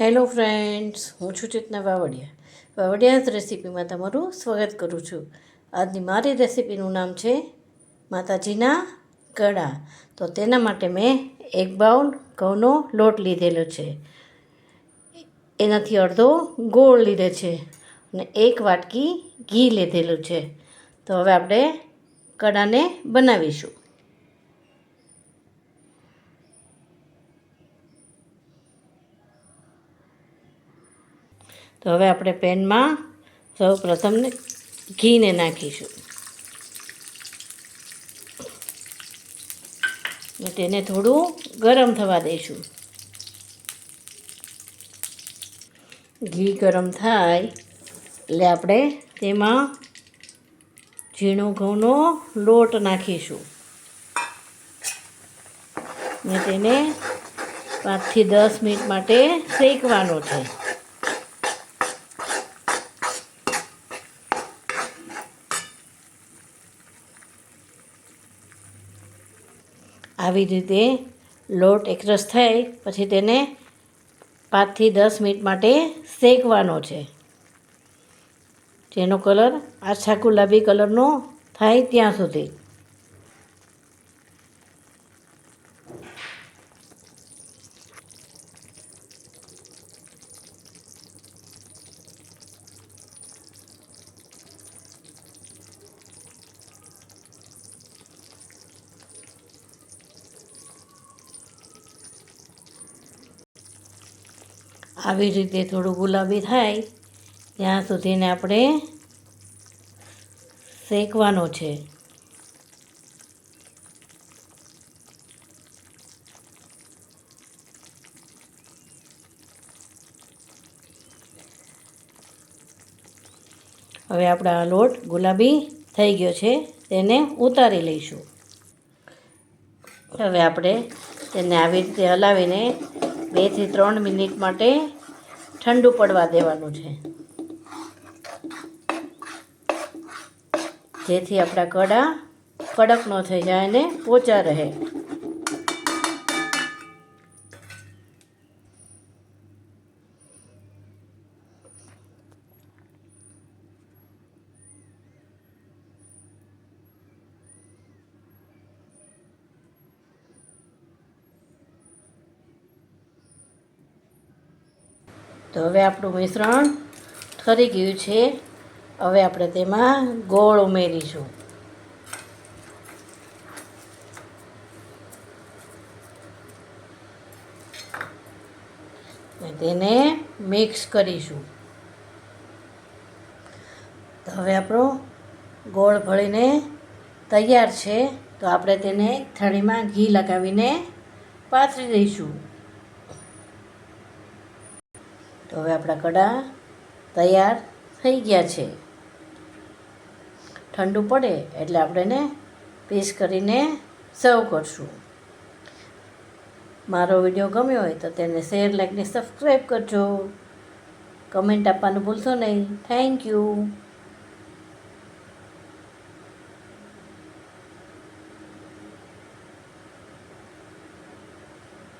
Hello friends, હું છું ચેતના વાવડિયા. વાવડિયાસ રેસીપીમાં તમારું સ્વાગત કરું છું. આજની મારી રેસીપીનું નામ છે માતાજીના કડા તો તેના માટે મેં એક બાઉલ ઘઉંનો લોટ લીધેલો છે. એનાથી અડધો ગોળ લીધે છે અને એક વાટકી ઘી લીધેલું છે. તો હવે આપણે કડાને બનાવીશું. તો હવે આપણે પેનમાં સૌ પ્રથમ ઘીને નાખીશું. તેને થોડું ગરમ થવા દઈશું. ઘી ગરમ થાય એટલે આપણે તેમાં ઝીણો ઘઉંનો લોટ નાખીશું. ને તેને પાંચથી દસ મિનિટ માટે શેકવાનો છે. આવી રીતે લોટ એકરસ થાય પછી તેને પાંચથી દસ મિનિટ માટે શેકવાનો છે. જેનો કલર આછા ગુલાબી કલરનો થાય ત્યાં સુધી. આવી રીતે થોડું ગુલાબી થાય, ત્યાં સુધીને આપણે શેકવાનો છે. હવે આપણા આ લોટ ગુલાબી થઈ ગયો છે, તેને ઉતારી લઈશું. હવે આપણે તેને આવી રીતે હલાવીને બેથી ત્રણ મિનિટ માટે ઠંડુ પડવા દેવાનું છે. જેથી આપણા કડા કડક ન થઈ જાય અને પોચા રહે. તો હવે આપણું મિશ્રણ ઠરી ગયું છે. હવે આપણે તેમાં ગોળ ઉમેરીશું. તેને મિક્સ કરીશું. તો હવે આપણો ગોળ ભળીને તૈયાર છે. તો આપણે તેને થાળીમાં ઘી લગાવીને પાથરી દઈશું. તો હવે આપણા કડા તૈયાર થઈ ગયા છે. ઠંડુ પડે એટલે આપણે એને પીસ કરીને સર્વ કરશું. મારો વીડિયો ગમ્યો હોય તો તેને શેર લાઈકને સબસ્ક્રાઈબ કરજો. કમેન્ટ આપવાનું ભૂલશો નહીં. Thank you.